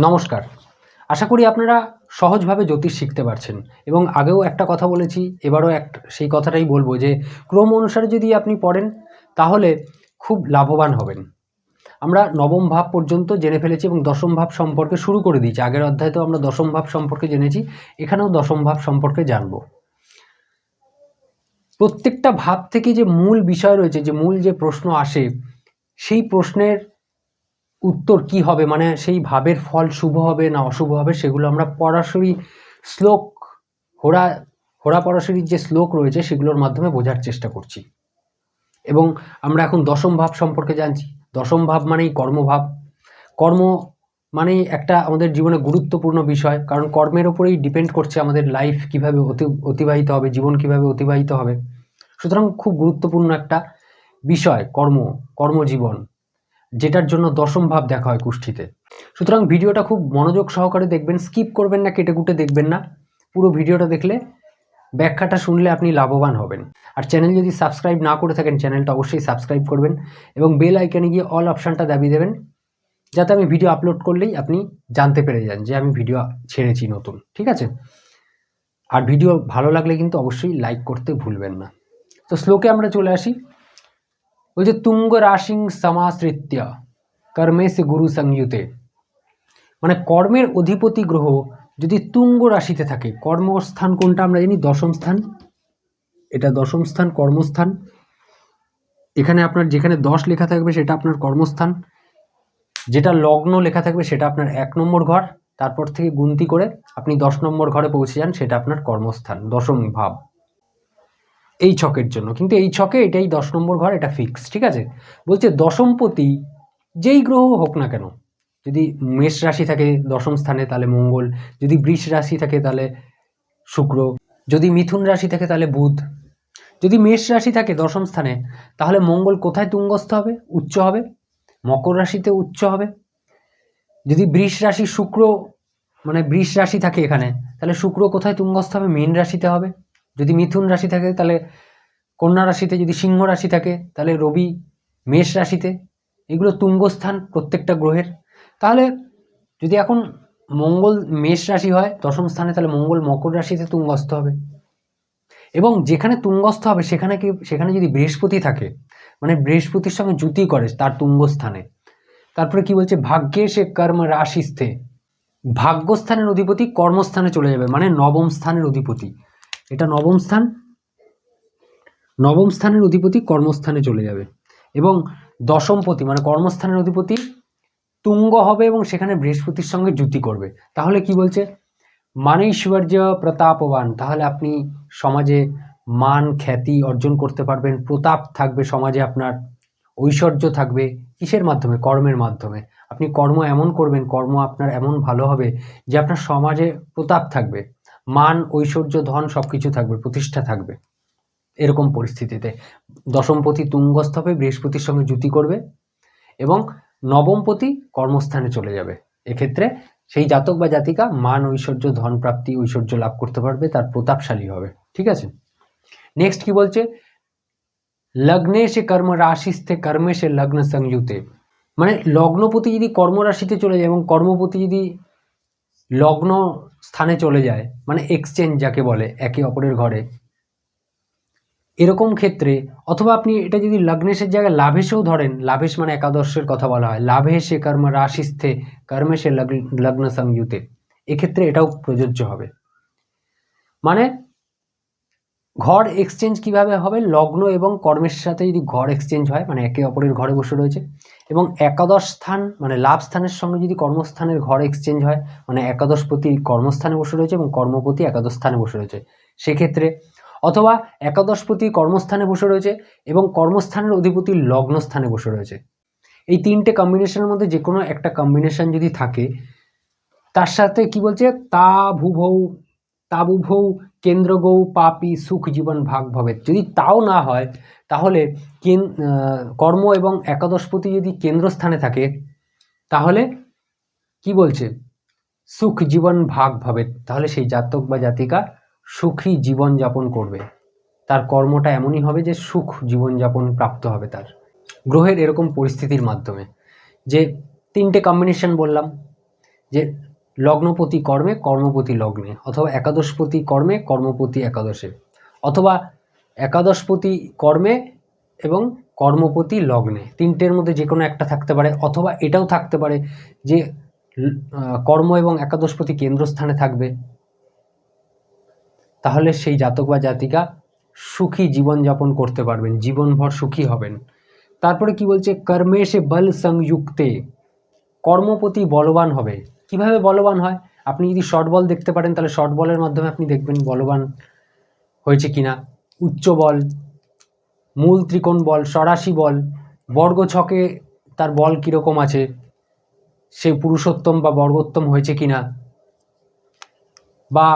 নমস্কার। আশা করি আপনারা সহজভাবে জ্যোতিষ শিখতে পারছেন। এবং আগেও একটা কথা বলেছি, এবারও এক, সেই কথাটাই বলব যে, ক্রম অনুসারে যদি আপনি পড়েন, তাহলে খুব লাভবান হবেন। আমরা নবম ভাব পর্যন্ত জেনে ফেলেছি এবং দশম ভাব সম্পর্কে শুরু করে দিয়েছি। আগের অধ্যায়তেও আমরা দশম ভাব সম্পর্কে জেনেছি, এখানেও দশম ভাব সম্পর্কে জানব। প্রত্যেকটা ভাব থেকে যে মূল বিষয় রয়েছে, যে মূল যে প্রশ্ন আসে, সেই প্রশ্নের উত্তর কি হবে? মানে সেই ভাবের ফল শুভ হবে না অশুভ হবে সেগুলো আমরা পরাশরি শ্লোক হোরা হোরা পরাশরির যে শ্লোক রয়েছে সেগুলোর মাধ্যমে বোঝার চেষ্টা করছি। এবং আমরা এখন দশম ভাব সম্পর্কে জানছি। দশম ভাব মানেই কর্মভাব। কর্ম মানেই একটা আমাদের জীবনে গুরুত্বপূর্ণ বিষয়, কারণ কর্মের ওপরেই ডিপেন্ড করছে আমাদের লাইফ কীভাবে অতি, অতিবাহিত হবে, জীবন কীভাবে অতিবাহিত হবে। সুতরাং খুব গুরুত্বপূর্ণ একটা বিষয়, কর্ম, কর্মজীবন। যেটার জন্য দশম ভাব দেখা হয় কুষ্ঠিতে। সুতরাং ভিডিওটা খুব মনোযোগ সহকারে দেখবেন স্কিপ করবেন না কেটে কুটে দেখবেন না। পুরো ভিডিওটা দেখলে ব্যাখ্যাটা শুনলে আপনি লাভবান হবেন। আর চ্যানেল যদি সাবস্ক্রাইব না করে থাকেন চ্যানেলটা অবশ্যই সাবস্ক্রাইব করবেন এবং বেল আইকনে গিয়ে অল অপশানটা দাবি দেবেন, যাতে আমি ভিডিও আপলোড করলেই আপনি জানতে পেরে যান যে আমি ভিডিও ছেড়েছি নতুন, ঠিক আছে? আর ভিডিও ভালো লাগলে কিন্তু অবশ্যই লাইক করতে ভুলবেন না। তো শ্লোকে আমরা চলে আসি। যে তুঙ্গ রাশিং সমাশ্রিত্য কর্মে সে গুরু সংযুতে মানে কর্মের অধিপতি গ্রহ যদি তুঙ্গ রাশিতে থাকে কর্মস্থান কোনটা আমরা জানি দশম স্থান এটা দশম স্থান, কর্মস্থান। এখানে আপনার যেখানে দশ লেখা থাকবে, সেটা আপনার কর্মস্থান। যেটা লগ্ন লেখা থাকবে, সেটা আপনার এক নম্বর ঘর। তারপর থেকে গুনতি করে আপনি দশ নম্বর ঘরে পৌঁছে যান, সেটা আপনার কর্মস্থান, দশম ভাব। এই ছকের জন্য। কিন্তু এই ছকে এটাই দশ নম্বর ঘর, এটা ফিক্স ঠিক আছে? বলছে দশমপতি, যেই গ্রহ হোক না কেন, যদি মেষ রাশি থাকে দশম স্থানে, তাহলে মঙ্গল, যদি বৃষ রাশি থাকে, তাহলে শুক্র, যদি মিথুন রাশি থাকে, তাহলে বুধ, যদি মেষ রাশি থাকে দশম স্থানে, তাহলে মঙ্গল কোথায় তুঙ্গস্থ হবে? উচ্চ হবে, মকর রাশিতে উচ্চ হবে। যদি বৃষ রাশি শুক্র মানে বৃষ রাশি থাকে এখানে, তাহলে শুক্র কোথায় তুঙ্গস্থ হবে? মীন রাশিতে হবে। যদি মিথুন রাশি থাকে, তাহলে কন্যা রাশিতে, যদি সিংহ রাশি থাকে, তাহলে রবি, মেষ রাশিতে, এগুলো তুঙ্গস্থান প্রত্যেকটা গ্রহের। তাহলে যদি এখন মঙ্গল মেষ রাশি হয়, দশম স্থানে তাহলে মঙ্গল মকর রাশিতে তুঙ্গস্থ হবে। এবং যেখানে তুঙ্গস্থ হবে, সেখানে কি, সেখানে যদি বৃহস্পতি থাকে মানে বৃহস্পতির সঙ্গে জুতি করে তার তুঙ্গস্থানে, তারপরে কি বলছে, ভাগ্যে সে কর্ম রাশিস্থে, ভাগ্যস্থানের অধিপতি কর্মস্থানে চলে যাবে মানে নবম স্থানের অধিপতি। এটা নবম স্থান। নবম স্থানের অধিপতি কর্মস্থানে চলে যাবে এবং দশমপতি মানে কর্মস্থানের অধিপতি তুঙ্গ হবে এবং সেখানে বৃহস্পতির সঙ্গে জুতি করবে। তাহলে কি বলছে? মানে মানৈশ্বর্য প্রতাপবান। তাহলে আপনি সমাজে মান, খ্যাতি অর্জন করতে পারবেন। প্রতাপ থাকবে সমাজে আপনার, ঐশ্বর্য থাকবে কিসের মাধ্যমে? কর্মের মাধ্যমে। আপনি কর্ম এমন করবেন, কর্ম আপনার এমন ভালো হবে যে আপনার সমাজে প্রতাপ থাকবে। মান, ঐশ্বর্য, ধন সব কিছু থাকবে, প্রতিষ্ঠা থাকবে এরকম পরিস্থিতিতে। দশমপতি তুঙ্গস্থ হবে বৃহস্পতির সঙ্গে জুতি করবে এবং নবমপতি কর্মস্থানে চলে যাবে। এক্ষেত্রে সেই জাতক বা জাতিকা মান, ঐশ্বর্য, ধন প্রাপ্তি, ঐশ্বর্য লাভ করতে পারবে, তার প্রতাপশালী হবে। ঠিক আছে? নেক্সট কি বলছে? লগ্নে সে কর্ম রাশিস্থে, কর্মে সে লগ্ন সংযুতে। মানে লগ্নপতি যদি কর্মরাশিতে চলে যায় এবং কর্মপতি যদি লগ্ন স্থানে চলে যায় মানে এক্সচেঞ্জ যাকে বলে, একে অপরের ঘরে। এরকম ক্ষেত্রে, অথবা আপনি এটা যদি লগ্নেশের জায়গায় লাভেশেও ধরেন, লাভেশ মানে একাদশের কথা বলা হয়, লাভেশে কর্ম রাশিস্থে, কর্মেশে লগ্ন সংযুতে এক্ষেত্রে এটাও প্রযোজ্য হবে। মানে ঘর এক্সচেঞ্জ কীভাবে হবে? লগ্ন এবং কর্মের সাথে যদি ঘর এক্সচেঞ্জ হয় মানে একে অপরের ঘরে বসে রয়েছে, এবং একাদশ স্থান মানে লাভ স্থানের সঙ্গে যদি কর্মস্থানের ঘর এক্সচেঞ্জ হয় মানে একাদশপতি কর্মস্থানে বসে রয়েছে এবং কর্মপতি একাদশ স্থানে বসে রয়েছে। সেক্ষেত্রে অথবা একাদশপতি কর্মস্থানে বসে রয়েছে এবং কর্মস্থানের অধিপতি লগ্ন স্থানে বসে রয়েছে। এই তিনটে কম্বিনেশনের মধ্যে যে কোনো একটা কম্বিনেশন যদি থাকে, তার সাথে কি বলছে? তা ভুভৌ তাবুভৌ কেন্দ্রগৌ পাপি সুখ জীবন ভাগ ভবে যদি তাও না হয়, তাহলে কেন কর্ম এবং একাদশপতি যদি কেন্দ্রস্থানে থাকে, তাহলে কি বলছে? সুখ জীবন ভাগ ভবে তাহলে সেই জাতক বা জাতিকা সুখী জীবন যাপন করবে। তার কর্মটা এমনই হবে যে সুখ জীবনযাপন প্রাপ্ত হবে তার। গ্রহের এরকম পরিস্থিতির মাধ্যমে যে তিনটে কম্বিনেশন বললাম, যে লগ্নপতি কর্মে, কর্মপতি লগ্নে, অথবা একাদশপতি কর্মে, কর্মপতি একাদশে, অথবা একাদশপতি কর্মে এবং কর্মপতি লগ্নে। তিনটের মধ্যে যে কোনো একটা থাকতে পারে, অথবা এটাও থাকতে পারে যে কর্ম এবং একাদশপতি কেন্দ্রস্থানে থাকবে। তাহলে সেই জাতক বা জাতিকা সুখী জীবনযাপন করতে পারবেন, জীবনভর সুখী হবেন। তারপরে কি বলছে? কর্মেশে বল সংযুক্তে। কর্মপতি বলবান হবে। কীভাবে বলবান হয়? আপনি যদি শর্ট বল দেখতে পারেন, তাহলে শর্ট বলের মাধ্যমে আপনি দেখবেন বলবান হয়েছে কিনা। উচ্চ বল মূল ত্রিকোণ বল সরাসি বল বর্গ ছকে তার বল কীরকম আছে, সে পুরুষোত্তম বা বর্গোত্তম হয়েছে কিনা। বা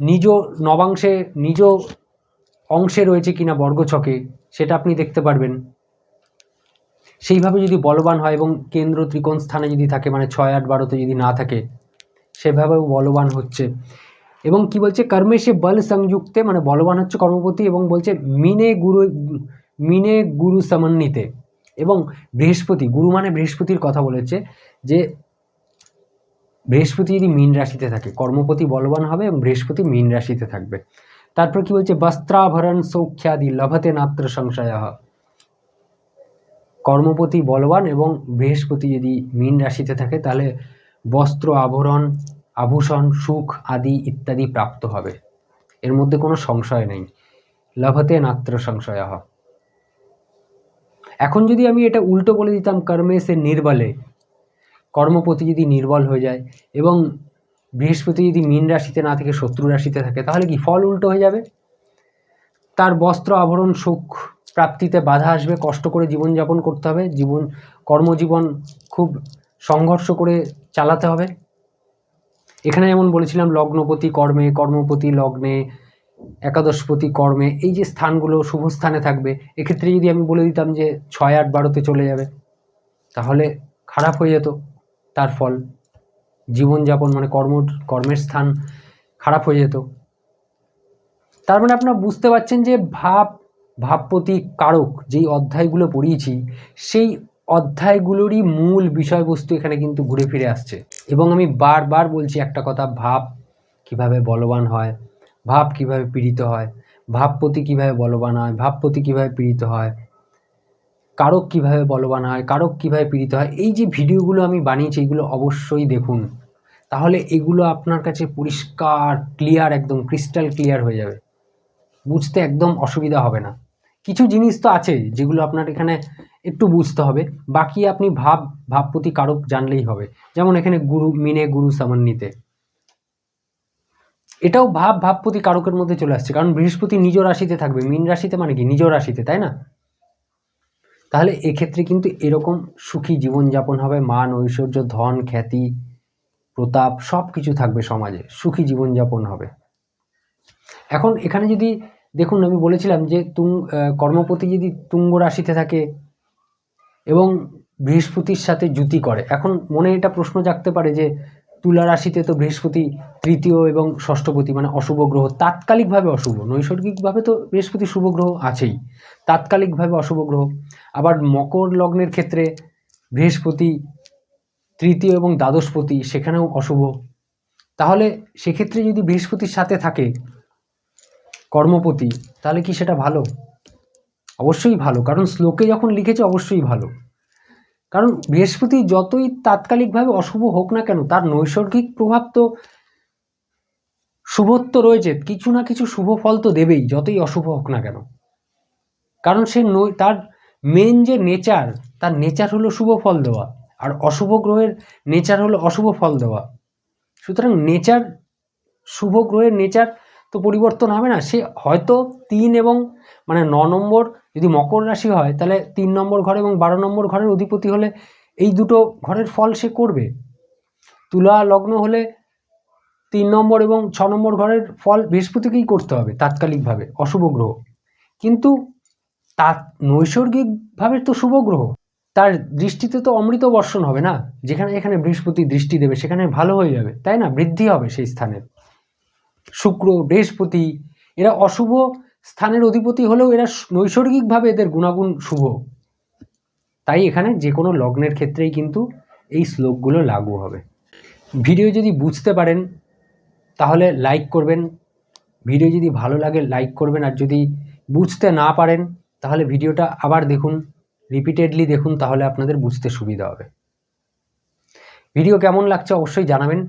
নিজ নবাংশে, নিজ অংশে রয়েছে কিনা বর্গ ছকে সেটা আপনি দেখতে পারবেন। সেইভাবে যদি বলবান হয় এবং কেন্দ্র ত্রিকোণ স্থানে যদি থাকে মানে ছয় আট বারোতে যদি না থাকে, সেভাবেও বলবান হচ্ছে। এবং কি বলছে? কর্মে সে বল সংযুক্তে মানে বলবান হচ্ছে কর্মপতি এবং বলছে, মিনে গুরু মিনে গুরু সমন্বিতে। এবং বৃহস্পতি, গুরু মানে বৃহস্পতির কথা বলেছে যে, বৃহস্পতি যদি মীন রাশিতে থাকে, কর্মপতি বলবান হবে এবং বৃহস্পতি মীন রাশিতে থাকবে। তারপর কি বলছে? বস্ত্রাভরণ সৌখ্যাদি লভতে নাত্র সংশয়। কর্মপতি বলবান এবং বৃহস্পতি যদি মীন রাশিতে থাকে, তাহলে বস্ত্র আভরণ আভূষণ, সুখ আদি ইত্যাদি প্রাপ্ত হবে। এর মধ্যে কোনো সংশয় নেই। লভতে নাত্র সংশয়। এখন যদি আমি এটা উল্টো বলে দিতাম, কর্মে সে নির্বলে, কর্মপতি যদি নির্বল হয়ে যায় এবং বৃহস্পতি যদি মীন রাশিতে না থেকে শত্রু রাশিতে থাকে, তাহলে কি ফল উল্টো হয়ে যাবে? তার বস্ত্র আভরণ সুখ প্রাপ্তিতে বাধা আসবে, কষ্ট করে জীবনযাপন করতে হবে, জীবন, কর্মজীবন খুব সংঘর্ষ করে চালাতে হবে। এখানে যেমন বলেছিলাম, লগ্নপতি কর্মে, কর্মপতি লগ্নে, একাদশপতি কর্মে, এই যে স্থানগুলো শুভ স্থানে থাকবে, এক্ষেত্রে যদি আমি বলে দিতাম যে ছয় আট বারোতে চলে যাবে, তাহলে খারাপ হয়ে যেত। তার ফল, জীবনযাপন মানে কর্ম, কর্মের স্থান খারাপ হয়ে যেত। তার মানে আপনারা বুঝতে পারছেন যে ভাব ভাবপতি কারক যেই অধ্যায়গুলো পড়িয়েছি, সেই অধ্যায়গুলোরই মূল বিষয়বস্তু এখানে কিন্তু ঘুরে ফিরে আসছে। এবং আমি বারবার বলছি একটা কথা, ভাব কীভাবে বলবান হয়, ভাব কীভাবে পীড়িত হয় ভাবপতি কীভাবে বলবান হয় ভাবপতি কীভাবে পীড়িত হয়, কারক কীভাবে বলবান হয়, কারক কীভাবে পীড়িত হয়, এই যে ভিডিওগুলো আমি বানিয়েছি, এগুলো অবশ্যই দেখুন। তাহলে এগুলো আপনার কাছে পরিষ্কার, ক্লিয়ার, একদম ক্রিস্টাল ক্লিয়ার হয়ে যাবে। বুঝতে একদম অসুবিধা হবে না। কিছু জিনিস তো আছে যেগুলো আপনার এখানে একটু বুঝতে হবে। বাকি আপনি ভাব ভাবপতি কারক জানলেই হবে। যেমন এখানে গুরু, মিনে গুরু সামান্বিতে এটাও ভাব ভাবপতি কারকের মধ্যে চলে আসছে। কারণ বৃহস্পতি নিজ রাশিতে থাকবে। মিন রাশিতে মানে কি? নিজ রাশিতে, তাই না? তাহলে এক্ষেত্রে কিন্তু এরকম সুখী জীবনযাপন হবে। মান, ঐশ্বর্য, ধন, খ্যাতি, প্রতাপ সব কিছু থাকবে সমাজে। সুখী জীবনযাপন হবে। এখন এখানে যদি দেখুন, আমি বলেছিলাম যে তুং কর্মপতি যদি তুঙ্গ রাশিতে থাকে এবং বৃহস্পতির সাথে জুতি করে, এখন মনে এটা প্রশ্ন জাগতে পারে যে তুলা রাশিতে তো বৃহস্পতি তৃতীয় এবং ষষ্ঠপতি মানে অশুভ গ্রহ, তাৎকালিকভাবে অশুভ, নৈসর্গিকভাবে তো বৃহস্পতি শুভ গ্রহ আছেই, তাৎকালিকভাবে অশুভ গ্রহ। আবার মকর লগ্নের ক্ষেত্রে বৃহস্পতি তৃতীয় এবং দ্বাদশপতি, সেখানেও অশুভ। তাহলে সেক্ষেত্রে যদি বৃহস্পতির সাথে থাকে কর্মপতি, তাহলে কি সেটা ভালো? অবশ্যই ভালো, কারণ শ্লোকে যখন লিখেছে অবশ্যই ভালো। কারণ বৃহস্পতি যতই তাৎকালিকভাবে অশুভ হোক না কেন, তার নৈসর্গিক প্রভাব তো শুভত্ব রয়েছে, কিছু না কিছু শুভ ফল তো দেবেই, যতই অশুভ হোক না কেন। কারণ সে নৈ তার মেন যে নেচার তার নেচার হলো শুভ ফল দেওয়া, আর অশুভ গ্রহের নেচার হলো অশুভ ফল দেওয়া। সুতরাং নেচার শুভ গ্রহের নেচার তো পরিবর্তন হবে না? সে হয়তো তিন এবং মানে ন নম্বর যদি মকর রাশি হয়, তাহলে তিন নম্বর ঘর এবং বারো নম্বর ঘরের অধিপতি হলে এই দুটো ঘরের ফল সে করবে। তুলা লগ্ন হলে তিন নম্বর এবং ছ নম্বর ঘরের ফল বৃহস্পতিকেই করতে হবে তাৎকালিকভাবে, অশুভ গ্রহ। কিন্তু তা নৈসর্গিকভাবে তো শুভ গ্রহ। তার দৃষ্টিতে তো অমৃত বর্ষণ হবে না? যেখানে যেখানে বৃহস্পতি দৃষ্টি দেবে, সেখানে ভালো হয়ে যাবে, তাই না? বৃদ্ধি হবে সেই স্থানের শুক্র, বৃহস্পতি, এরা অশুভ স্থানের অধিপতি হলেও এরা নৈসর্গিকভাবে এদের গুণাগুণ শুভ। তাই এখানে যে কোনো লগ্নের ক্ষেত্রেই কিন্তু এই শ্লোকগুলো লাগু হবে। ভিডিও যদি বুঝতে পারেন, তাহলে লাইক করবেন। ভিডিও যদি ভালো লাগে, লাইক করবেন। আর যদি বুঝতে না পারেন, তাহলে ভিডিওটা আবার দেখুন, রিপিটেডলি দেখুন, তাহলে আপনাদের বুঝতে সুবিধা হবে। ভিডিও কেমন লাগছে অবশ্যই জানাবেন।